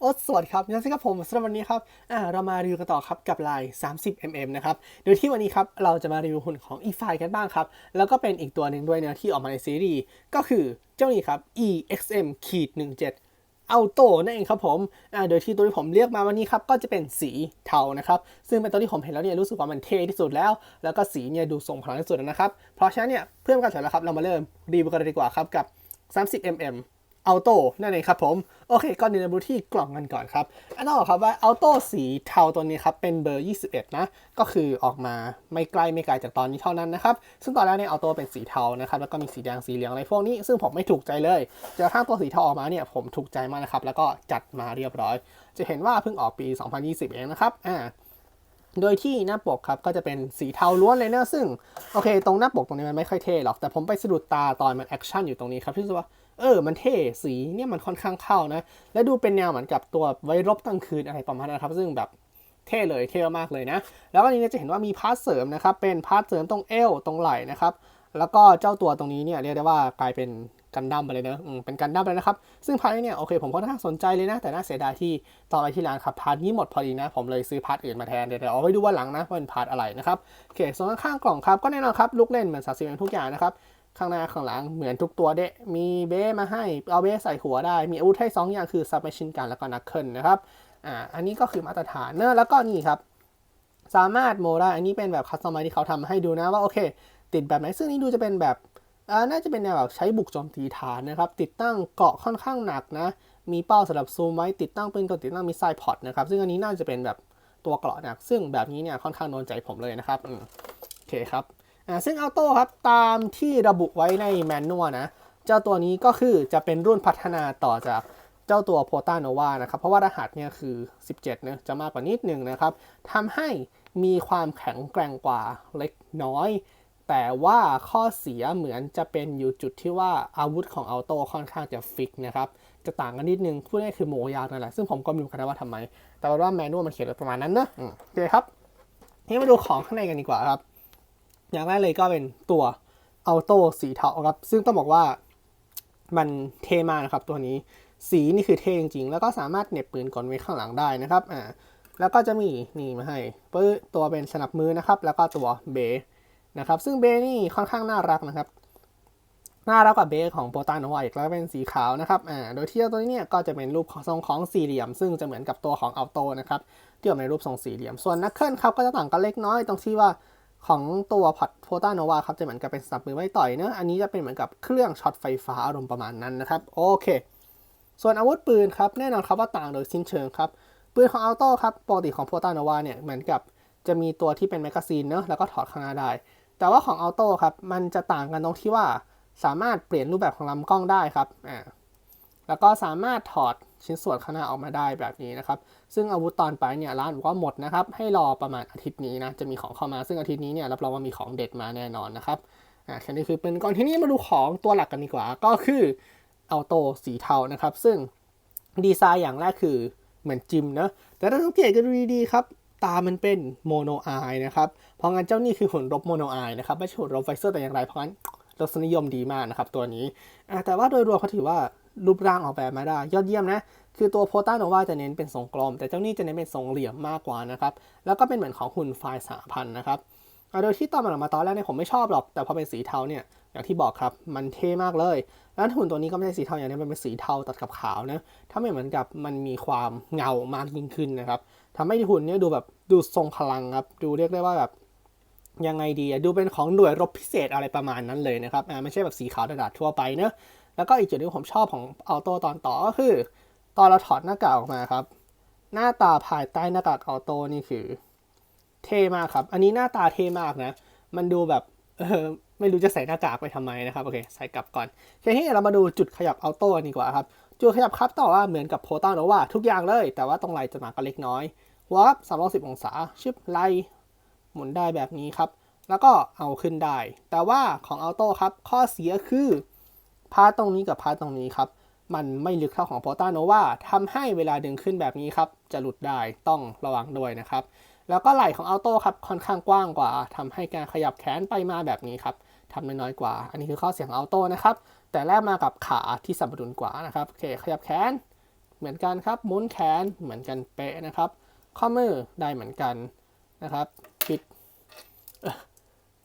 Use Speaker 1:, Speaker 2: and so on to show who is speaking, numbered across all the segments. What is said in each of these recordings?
Speaker 1: โอ้สวัสดีครับยังสิครับผมสำหรับวันนี้ครับอ่าเรามารีวิวกันต่อครับกับลาย 30mm นะครับ โดยที่วันนี้ครับเราจะมารีวิวหุ่นของ e f i กันบ้างครับ แล้วก็เป็นอีกตัวหนึ่งด้วยเนะที่ออกมาในซีรีส์ ก็คือเจ้านี้ครับ EXM ขีด17 a u t o นั่นเองครับผมอ่าโดยที่ตัวที่ผมเลือกมาวันนี้ครับก็จะเป็นสีเทานะครับ ซึ่งเป็นตัวที่ผมเห็นแล้วเนี่ยรู้สึกว่ามันเท่ที่สุดแล้ว แล้วก็สีเนี่ยดูทรงพลังที่สุดแล้วนะครับ เพราะฉะนั้นเนี่ยเพื่อไม่ให้การเสียเวลาครับเรามาเริ่มรีวิวกันเลยดีกว่าครับกับ 30mm อ u โต้นั่นเองครับผม โอเคก่อนอื่นเราดูที่กล่องกันก่อนครับ อันนั้นบอกครับว่าอ u โต้สีเทาตัวนี้ครับ เป็นเบอร์ 21 นะ ก็คือออกมาไม่ใกล้ไม่ไกลจากตอนนี้เท่านั้นนะครับ ซึ่งตอนแรกเนี่ยอ u โต้เป็นสีเทานะครับ แล้วก็มีสีแดงสีเหลืองอะไรพวกนี้ ซึ่งผมไม่ถูกใจเลยจนกระทั่งตัวสีเทาออกมาเนี่ยผมถูกใจมากนะครับ แล้วก็จัดมาเรียบร้อย จะเห็นว่าเพิ่งออกปี 2020 เองนะครับ อ่าโดยที่หน้าปกครับก็จะเป็นสีเทาล้วนเลยนะซึ่งโอเค ตรงหน้าปกตรงนี้มันไม่ค่อยเท่หรอกแต่ผมไปสะดุดตาตอนมันแอคชั่นอยู่ตรงนี้ครับที่สึกว่า เออ มันเท่สีเนี่ยมันค่อนข้างเข้านะ และดูเป็นแนวเหมือนกับตัวไว้รบกลางคืนอะไรประมาณนั้นครับ ซึ่งแบบเท่เลยเท่มากเลยนะ แล้วก็นี้จะเห็นว่ามีพาร์ทเสริมนะครับ เป็นพาร์ทเสริมตรงเอวตรงไหล่นะครับ แล้วก็เจ้าตัวตรงนี้เนี่ยเรียกได้ว่ากลายเป็นกันดั้มไปเลยเนอะเป็นกันดั้มเลยนะครับ ซึ่งพาร์ทนี้เนี่ยโอเคผมค่อนข้างสนใจเลยนะ แต่น่าเสียดายที่ตอนไปที่ร้านครับพาร์ทนี้หมดพอดีนะ ผมเลยซื้อพาร์ทอื่นมาแทน เดี๋ยวเอาไว้ดูว่าหลังนะว่าเป็นพาร์ทอะไรนะครับ โอเค ส่วนข้างกล่องครับก็แน่นอนครับลูกเล่นเหมือนสาสิบทุกอย่างนะครับ ข้างหน้าข้างหลังเหมือนทุกตัวเดะมีเบ้มาให้ เอาเบ้ใส่หัวได้ มีอาวุธให้2อย่างคือซับมชินกันแล้วก็นักเคิลนะครับ อ่า อันนี้ก็คือมาตรฐานเนอะแล้วก็นี่ครับ สามารถโมได้ อันนี้เป็นแบบคัสตอมไมที่เขาทำให้ดูนะว่าโอเค ติดแบบไหน ซึ่งนี้ดูจะเป็นแบบอ่าน่าจะเป็นแนวแบบใช้บุกโจมตีฐานนะครับ ติดตั้งเกาะค่อนข้างหนักนะ มีเป้าสำหรับซูมไว้ ติดตั้งเป็นตัวติดตั้งมิสไซล์พอตนะครับ ซึ่งอันนี้น่าจะเป็นแบบตัวเกราะหนัก ซึ่งแบบนี้เนี่ยค่อนข้างโดนใจผมเลยนะครับอืมโอเคครับ ซึ่งอ u โต้ครับตามที่ระบุไว้ในแมนนวลนะ เจ้าตัวนี้ก็คือจะเป็นรุ่นพัฒนาต่อจากเจ้าตัวโ o ต a โนวานะครับ เพราะว่ารหัสเนี่ยคือ 17เนะจะมากกว่านิดหนึ่งนะครับทำให้มีความแข็งแกร่งกว่าเล็กน้อย แต่ว่าข้อเสียเหมือนจะเป็นอยู่จุดที่ว่าอาวุธของอ u โต้ค่อนข้างจะฟิกนะครับจะต่างกันนิดนึงพูดง่ายคือโมยาวนั่นแหละซึ่งผมก็ไม่รู้กันนะว่าทำไม แต่ว่าแมนนวลมันเขียนไว้ประมาณนั้นนะอืมโอเคครับทีนี้มาดูของข้างในกันดีกว่าครับ อย่างแรกเลยก็เป็นตัวอัลโต้สีเทาครับ ซึ่งต้องบอกว่ามันเท่มากนะครับตัวนี้สีนี่คือเท่จริงๆ แล้วก็สามารถเน็บปืนกลไว้ข้างหลังได้นะครับอ่าแล้วก็จะมีนี่มาให้ปื้ตัวเป็นสนับมือนะครับ แล้วก็ตัวเบนะครับ ซึ่งเบนี่ค่อนข้างน่ารักนะครับน่ารักกว่าเบของโปรตานโนวาอีกแล้วเป็นสีขาวนะครับ อ่า โดยที่ตัวนี้เนี่ยก็จะเป็นรูปทรงของสี่เหลี่ยม ซึ่งจะเหมือนกับตัวของอัลโตนะครับ ที่ออกมาในรูปทรงสี่เหลี่ยม ส่วนนักเคิลครับก็จะต่างกันเล็กน้อยตรงที่ว่า ของตัวพอดโพตาโนวาครับจะเหมือนกับเป็นสับมือไว้ต่อยเนอะอันนี้จะเป็นเหมือนกับเครื่องช็อตไฟฟ้าอารมณ์ประมาณนั้นนะครับโอเค ส่วนอาวุธปืนครับแน่นอนครับว่าต่างโดยสิ้นเชิงครับปืนของอัลโต้ครับปกติของโพตาโนวาเนี่ยเหมือนกับจะมีตัวที่เป็นแมกกาซีนเนอะแล้วก็ถอดข้างหน้าได้ แต่ว่าของอัลโต้ครับมันจะต่างกันตรงที่ว่าสามารถเปลี่ยนรูปแบบของลำกล้องได้ครับอ่าแล้วก็สามารถถอด ชิ้นส่วนข้างหน้าออกมาได้แบบนี้นะครับ ซึ่งอาวุธตอนไปเนี่ยร้านบอกว่าหมดนะครับ ให้รอประมาณอาทิตย์นี้นะ จะมีของเข้ามา ซึ่งอาทิตย์นี้เนี่ยรับรองว่ามีของเด็ดมาแน่นอนนะครับ อ่าแค่นี้คือเป็นก่อนที่นี้มาดูของตัวหลักกันดีกว่า ก็คืออัลโตสีเทานะครับ ซึ่งดีไซน์อย่างแรกคือเหมือนจิมนะ แต่ถ้าสังเกตกันดูดีๆครับ ตามันเป็นโมโนไอนะครับ เพราะงั้นเจ้านี่คือหุ่นรบโมโนไอนะครับ ไม่ใช่หุ่นรบไฟเซอร์แต่อย่างไร เพราะงั้นรสนิยมดีมากนะครับตัวนี้ แต่ว่าโดยรวมเขาถือว่า รูปร่างออกแบบมาได้ ยอดเยี่ยมนะคือตัวโพต้าโนวาจะเน้นเป็นทรงกลม แต่เจ้านี่จะเน้นเป็นทรงเหลี่ยมมากกว่านะครับ แล้วก็เป็นเหมือนของหุ่นไฟล์สาพันนะครับโดยที่ตอนมันออกมาตอนแรกเนี่ยผมไม่ชอบหรอก แต่พอเป็นสีเทาเนี่ยอย่างที่บอกครับ มันเท่มากเลย แล้วหุ่นตัวนี้ก็ไม่ใช่สีเทาอย่างนี้มันเป็นสีเทาตัดกับขาวนะถ้าไม่เหมือนกับมันมีความเงามากยิ่งขึ้นนะครับทำให้หุ่นเนี่ยดูแบบดูทรงพลังครับ ดูเรียกได้ว่าแบบยังไงดีดูเป็นของหน่วยรบพิเศษอะไรประมาณนั้นเลยนะครับอ่าไม่ใช่แบบสีขาวดาดทั่วไปเนะ แล้วก็อีกจุดที่ผมชอบของอัลโต้ตอนต่อก็คือ ตอนเราถอดหน้ากากออกมาครับ หน้าตาภายใต้หน้ากากอัลโต้นี่คือ เท่มากครับ อันนี้หน้าตาเท่มากนะ มันดูแบบเออไม่รู้จะใส่หน้ากากไปทำไมนะครับโอเคใส่กลับก่อนโอเคที่เรามาดูจุดขยับอัลโต้ดีกว่าครับจุดขยับครับต่อว่าเหมือนกับโพต้าโนว่าทุกอย่างเลย แต่ว่าตรงไหล่จะหนักก็เล็กน้อยวับ310อยสิบองศาชึบไหลหมุนได้แบบนี้ครับ แล้วก็เอาขึ้นได้ แต่ว่าของอัลโต้ครับ ข้อเสียคือ พาร์ตตรงนี้กับพาร์ตตรงนี้ครับ มันไม่ลึกเท่าของโพต้าโนวาทำให้เวลาดึงขึ้นแบบนี้ครับ จะหลุดได้ต้องระวังด้วยนะครับ แล้วก็ไหล่ของอัลโต้ครับค่อนข้างกว้างกว่าทำให้การขยับแขนไปมาแบบนี้ครับทำน้อยกว่า อันนี้คือข้อเสียงอัลโต้นะครับ แต่แลกมากับขาที่สมดุลกว่านะครับโอเคขยับแขนเหมือนกันครับหมุนแขนเหมือนกันเป๊ะนะครับ ข้อมือได้เหมือนกันนะครับบิด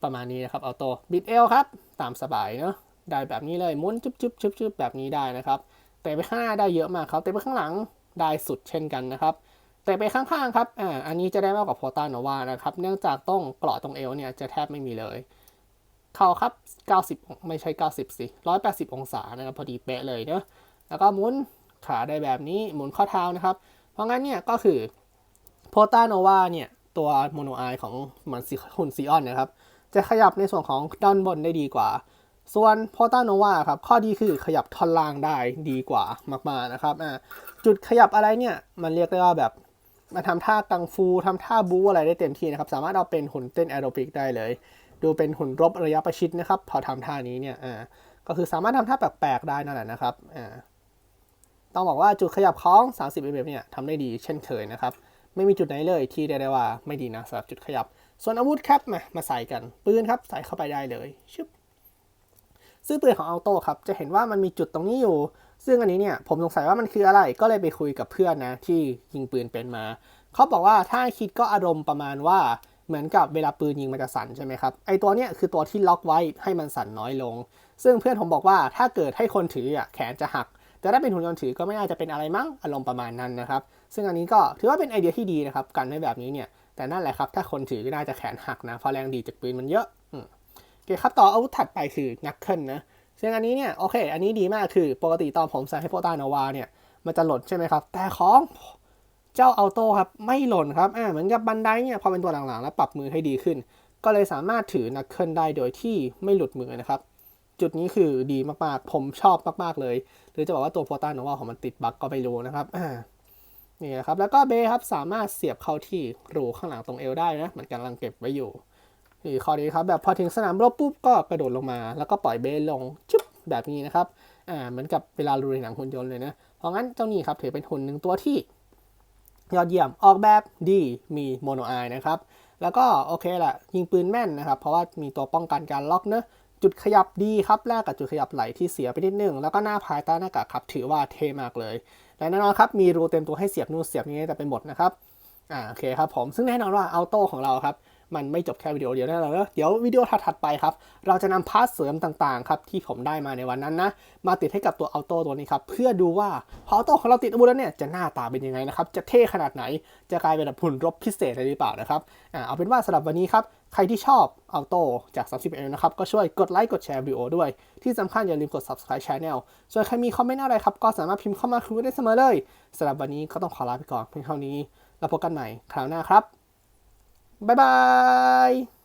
Speaker 1: ประมาณนี้นะครับเอาโตบิดเอวครับ ตามสบายเนาะ ได้แบบนี้เลยหมุนจุ๊บจุ๊บจุ๊บจุ๊บแบบนี้ได้นะครับเตะไปข้างหน้าได้เยอะมากครับเตะไปข้างหลังได้สุดเช่นกันนะครับเตะไปข้างๆครับอ่าอันนี้จะได้มากกว่าโพตาโนวานะครับเนื่องจากต้องเกราะตรงเอวเนี่ยจะแทบไม่มีเลยเข่าครับ 90 ไม่ใช่ 90 สิ 180 องศานะครับ พอดีเป๊ะเลยเนาะแล้วก็หมุนขาได้แบบนี้หมุนข้อเท้านะครับ เพราะงั้นเนี่ยก็คือโพตาโนวาเนี่ย ตัวโมโนไอของเหมือนหุ่นซีออนนะครับ จะขยับในส่วนของด้านบนได้ดีกว่า ส่วนโพตาโนวาครับข้อดีคือขยับท่อนล่างได้ดีกว่ามากๆนะครับอ่าจุดขยับอะไรเนี่ยมันเรียกได้ว่าแบบมาทำท่ากังฟูทำท่าบูอะไรได้เต็มที่นะครับ สามารถเอาเป็นหุ่นเต้นแอโรบิกได้เลย ดูเป็นหุ่นรบระยะประชิดนะครับ พอทำท่านี้เนี่ยอ่าก็คือสามารถทำท่าแปลกๆได้นั่นแหละนะครับอ่าต้องบอกว่าจุดขยับของ 30 mm เนี่ยทำได้ดีเช่นเคยนะครับ ไม่มีจุดไหนเลยที่ได้ได้ว่าไม่ดีนะสำหรับจุดขยับ ส่วนอาวุธครับมามาใส่กันปืนครับใส่เข้าไปได้เลยชึบ ซึ่งปืนของอัลโต้ครับจะเห็นว่ามันมีจุดตรงนี้อยู่ ซึ่งอันนี้เนี่ยผมสงสัยว่ามันคืออะไรก็เลยไปคุยกับเพื่อนนะที่ยิงปืนเป็นมา เขาบอกว่าถ้าคิดก็อารมณ์ประมาณว่าเหมือนกับเวลาปืนยิงมันจะสั่นใช่ไหมครับไอตัวเนี้ยคือตัวที่ล็อกไว้ให้มันสั่นน้อยลง ซึ่งเพื่อนผมบอกว่าถ้าเกิดให้คนถืออะแขนจะหัก แต่ถ้าเป็นหุ่นยนต์ถือก็ไม่น่าจะเป็นอะไรมั้งอารมณ์ประมาณนั้นนะครับซึ่งอันนี้ก็ถือว่าเป็นไอเดียที่ดีนะครับกันไว้แบบนี้เนี่ยแต่นั่นแหละครับถ้าคนถือก็น่าจะแขนหักนะเพราะแรงดีจากปืนมันเยอะ โอเคครับต่ออาวุธถัดไปคือนักเคิลนะซึ่งอันนี้เนี่ยโอเค อันนี้ดีมากคือปกติตอนผมใส่ให้โปรตานาวาเนี่ยมันจะหล่นใช่ไหมครับ แต่ของเจ้าอัลโต้ครับไม่หล่นครับอ่าเหมือนกับบันไดเนี่ยพอเป็นตัวหลังๆ แล้วปรับมือให้ดีขึ้น ก็เลยสามารถถือนักเคิลได้โดยที่ไม่หลุดมือนะครับ จุดนี้คือดีมากๆ ผมชอบมากๆเลย หรือจะบอกว่าตัวโปรตานาวาของมันติดบั๊กก็ไม่รู้นะครับอ่านี่นะครับแล้วก็เบย์ครับสามารถเสียบเข้าที่รูข้างหลังตรงเอวได้นะเหมือนกันกำลังเก็บไว้อยู่ นี่ข้อนี้ครับแบบพอถึงสนามรบปุ๊บก็กระโดดลงมา แล้วก็ปล่อยเบนลงจุ๊บแบบนี้นะครับอ่าเหมือนกับเวลาดูในหนังหุ่นยนต์เลยนะ เพราะงั้นเจ้านี่ครับถือเป็นหุ่นหนึ่งตัวที่ ยอดเยี่ยมออกแบบดีมีโมโนไอนะครับ แล้วก็โอเคแหละยิงปืนแม่นนะครับ เพราะว่ามีตัวป้องกันการล็อกเนอะจุดขยับดีครับแลกกับจุดขยับไหลที่เสียไปนิดนึง แล้วก็หน้าภายใต้หน้ากากครับถือว่าเท่มากเลย และแน่นอนครับมีรูเต็มตัวให้เสียบนู่นเสียบนี้แต่ไปหมดนะครับอ่าโอเคครับผมซึ่งแน่นอนว่าอัลโต้ของเราครับ มันไม่จบแค่วิดีโอเดียวแน่นอนนะเดี๋ยววิดีโอถัดๆไปครับ เราจะนำพาร์ทเสริมต่างๆครับที่ผมได้มาในวันนั้นนะ มาติดให้กับตัวอัลโต้ตัวนี้ครับเพื่อดูว่าพออัลโต้ของเราติดอาวุธแล้วเนี่ยจะหน้าตาเป็นยังไงนะครับจะเท่ขนาดไหนจะกลายเป็นแบบหุ่นรบพิเศษอะไรหรือเปล่านะครับอ่าเอาเป็นว่าสำหรับวันนี้ครับใครที่ชอบอัลโต้จาก 30 m นะครับก็ช่วยกดไลค์กดแชร์วิดีโอด้วย ที่สำคัญอย่าลืมกด subscribe channel ส่วนใครมีคอมเมนต์อะไรครับก็สามารถพิมพ์เข้ามาคุยได้เสมอเลยสำหรับวันนี้ก็ต้องขอลาไปก่อนเพียงเท่านี้แล้วพบกันใหม่คราวหน้าครับ บ๊ายบาย